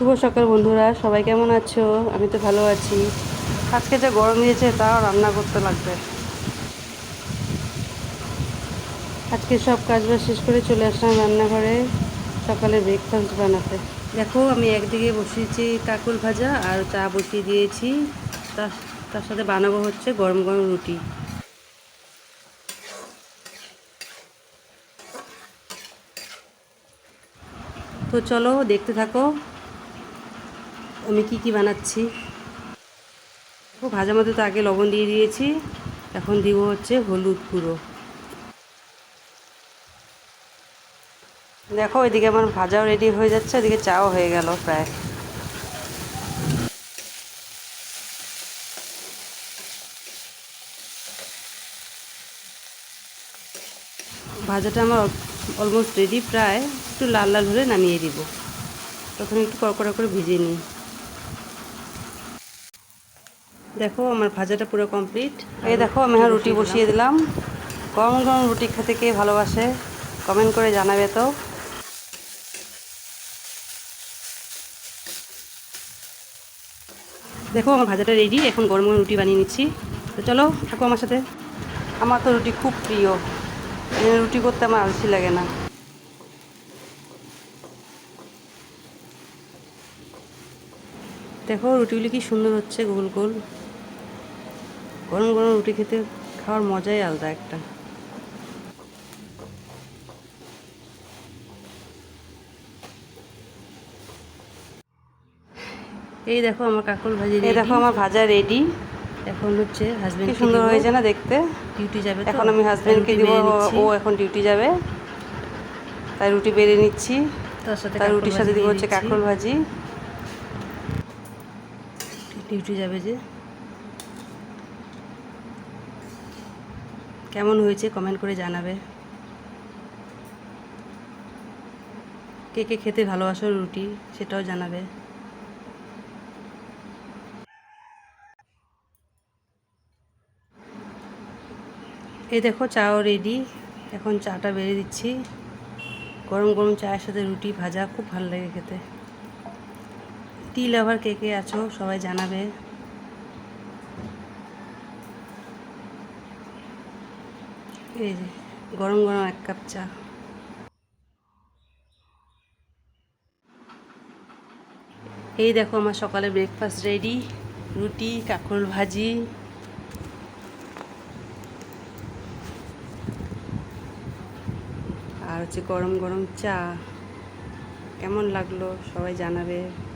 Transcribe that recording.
শুভ সকাল বন্ধুরা, সবাই কেমন আছো? আমি তো ভালো আছি। আজকে যা গরম দিয়েছে, তাও রান্না করতে লাগবে। আজকে সব কাজবাজ শেষ করে চলে আসলাম রান্নাঘরে, সকালে ব্রেকফাস্ট বানাতে। দেখো, আমি একদিকে বসিয়েছি কাকুল ভাজা আর চা বসিয়ে দিয়েছি। তার তার সাথে বানাবো হচ্ছে গরম গরম রুটি। তো চলো, দেখতে থাকো। আমি কি কি বানাচ্ছি? ও ভাজা মধ্যে তো আগে লবণ দিয়ে দিয়েছি। এখন দিব হচ্ছে হলুদ গুঁড়ো। দেখো, এদিকে আমার ভাজাও রেডি হয়ে যাচ্ছে, এদিকে চাও হয়ে গেল প্রায়। ভাজাটা আমার অলমোস্ট রেডি প্রায় একটু লাল লাল হলে নামিয়ে দিব। তখন একটু কড়কড়া করে ভিজিয়ে নিই। দেখো, আমার ভাজাটা পুরো কমপ্লিট এই দেখো, আমি হ্যাঁ রুটি বসিয়ে দিলাম। গরম গরম রুটি খেতে কে ভালোবাসে কমেন্ট করে জানাবে তো। দেখো, আমার ভাজাটা রেডি এখন গরম গরম রুটি বানিয়ে নিচ্ছি। তো চলো, থাকো আমার সাথে। আমার তো রুটি খুব প্রিয়। রুটি করতে আমার আলসি লাগে না। দেখো, রুটিগুলি কি সুন্দর হচ্ছে, গোল গোল। গরম গরম রুটি খেতে খাওয়ার মজাই আলাদা একটা। এই দেখো আমার কাকুর ভাজি এই দেখো আমার ভাজা রেডি এখন হচ্ছে হাজবেন্ড কি সুন্দর হয়েছে না দেখতে? ডিউটি যাবে এখন আমি হাজবেন্ডকে দিব ও এখন ডিউটি যাবে। তাই রুটি বেড়ে নিচ্ছি। তার সাথে তার রুটির সাথে দিব হচ্ছে কাকুর ভাজি। ডিউটি যাবে যে। কেমন হয়েছে কমেন্ট করে জানাবে। কে কে খেতে ভালোবাসো রুটি সেটাও জানাবে। এই দেখো চাও রেডি এখন চাটা বেড়ে দিচ্ছি। গরম গরম চায়ের সাথে রুটি ভাজা খুব ভালো লাগে খেতে। টি লাভার কে কে আছো সবাই জানাবে। এই যে, গরম গরম এক কাপ চা। এই দেখো আমার সকালে ব্রেকফাস্ট রেডি রুটি, কাঁকরোল ভাজি। আর হচ্ছে গরম গরম চা। কেমন লাগল সবাই জানাবে।